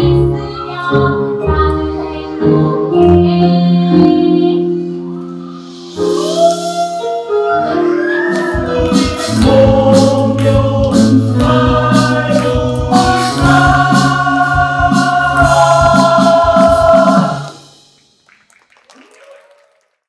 있으면 나를 행복해.